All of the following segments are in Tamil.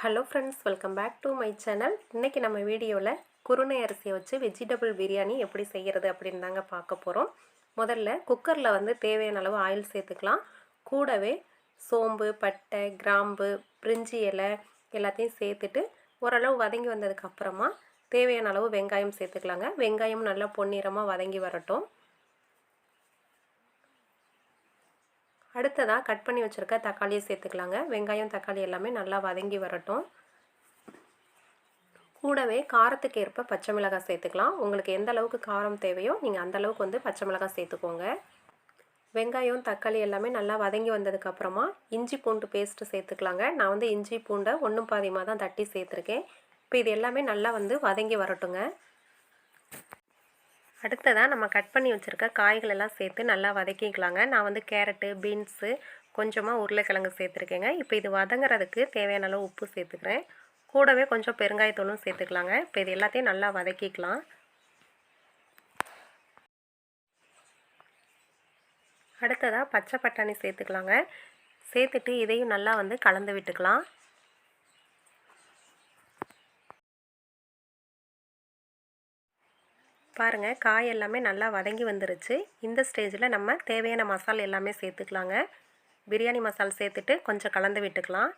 Hello friends welcome back to my channel இன்றைக்கி நம்ம வீடியோவில் குருணை அரிசியை வச்சு வெஜிடபிள் பிரியாணி எப்படி செய்கிறது அப்படின்னு தாங்க பார்க்க போகிறோம் முதல்ல குக்கரில் வந்து தேவையான அளவு ஆயில் சேர்த்துக்கலாம். கூடவே சோம்பு பட்டை கிராம்பு பிரிஞ்சி இலை எல்லாத்தையும் சேர்த்துட்டு ஓரளவு வதங்கி வந்ததுக்கப்புறமா தேவையான அளவு வெங்காயம் சேர்த்துக்கலாங்க. வெங்காயம் நல்லா பொன்னிறமாக வதங்கி வரட்டும். அடுத்ததாக கட் பண்ணி வச்சுருக்க தக்காளியை சேர்த்துக்கலாங்க. வெங்காயம் தக்காளி எல்லாமே நல்லா வதங்கி வரட்டும். கூடவே காரத்துக்கு ஏற்ப பச்சை மிளகாய் சேர்த்துக்கலாம். உங்களுக்கு எந்த அளவுக்கு காரம் தேவையோ நீங்கள் அந்த அளவுக்கு வந்து பச்சை மிளகாய் சேர்த்துக்கோங்க. வெங்காயம் தக்காளி எல்லாமே நல்லா வதங்கி வந்ததுக்கப்புறமா இஞ்சி பூண்டு பேஸ்ட்டு சேர்த்துக்கலாங்க. நான் வந்து இஞ்சி பூண்டை ஒன்றும் பாதியமாக தான் தட்டி சேர்த்துருக்கேன். இப்போ இது எல்லாமே நல்லா வந்து வதங்கி வரட்டுங்க. அடுத்ததாக நம்ம கட் பண்ணி வச்சுருக்க காய்கள் எல்லாம் சேர்த்து நல்லா வதக்கிக்கலாங்க. நான் வந்து கேரட்டு பீன்ஸு கொஞ்சமாக உருளைக்கிழங்கு சேர்த்துருக்கேங்க. இப்போ இது வதங்குறதுக்கு தேவையான அளவு உப்பு சேர்த்துக்கிறேன். கூடவே கொஞ்சம் பெருங்காயத்தூளும் சேர்த்துக்கலாங்க. இப்போ இது எல்லாத்தையும் நல்லா வதக்கிக்கலாம். அடுத்ததாக பச்சை பட்டாணி சேர்த்துக்கலாங்க. சேர்த்துட்டு இதையும் நல்லா வந்து கலந்து விட்டுக்கலாம். பாருங்கள் காய் எல்லாமே நல்லா வதங்கி வந்துருச்சு. இந்த ஸ்டேஜில் நம்ம தேவையான மசாலா எல்லாமே சேர்த்துக்கலாங்க. பிரியாணி மசாலா சேர்த்துட்டு கொஞ்சம் கலந்து விட்டுக்கலாம்.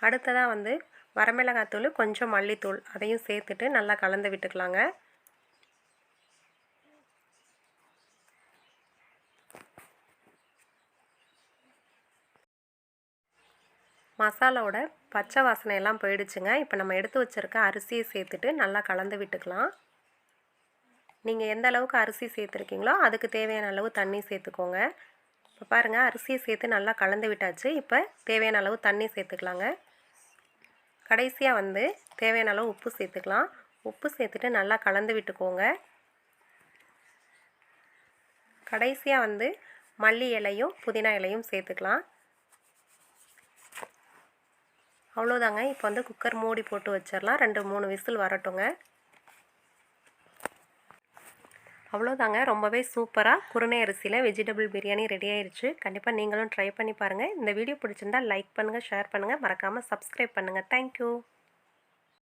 அடுத்ததாக வந்து வரமிளகாத்தூள் கொஞ்சம் மல்லித்தூள் அதையும் சேர்த்துட்டு நல்லா கலந்து விட்டுக்கலாங்க. மசாலாவோட பச்சை வாசனை எல்லாம் போயிடுச்சுங்க. இப்போ நம்ம எடுத்து வச்சுருக்க அரிசியை சேர்த்துட்டு நல்லா கலந்து விட்டுக்கலாம். நீங்கள் எந்த அளவுக்கு அரிசி சேர்த்துருக்கீங்களோ அதுக்கு தேவையான அளவு தண்ணி சேர்த்துக்கோங்க. இப்போ பாருங்கள் அரிசியை சேர்த்து நல்லா கலந்து விட்டாச்சு. இப்போ தேவையான அளவு தண்ணி சேர்த்துக்கலாங்க. கடைசியாக வந்து தேவையான அளவு உப்பு சேர்த்துக்கலாம். உப்பு சேர்த்துட்டு நல்லா கலந்து விட்டுக்கோங்க. கடைசியாக வந்து மல்லி இலையும் புதினா இலையும் சேர்த்துக்கலாம். அவ்வளோதாங்க. இப்போ வந்து குக்கர் மூடி போட்டு வச்சிடலாம். ரெண்டு மூணு விசில் வரட்டுங்க. அவ்வளோதாங்க. ரொம்பவே சூப்பராக குருணை அரிசியில் வெஜிடபிள் பிரியாணி ரெடி ஆயிடுச்சு கண்டிப்பாக நீங்களும் ட்ரை பண்ணி பாருங்கள் இந்த வீடியோ பிடிச்சிருந்தா லைக் பண்ணுங்கள் ஷேர் பண்ணுங்கள் மறக்காமல் சப்ஸ்கிரைப் பண்ணுங்கள் தேங்க்யூ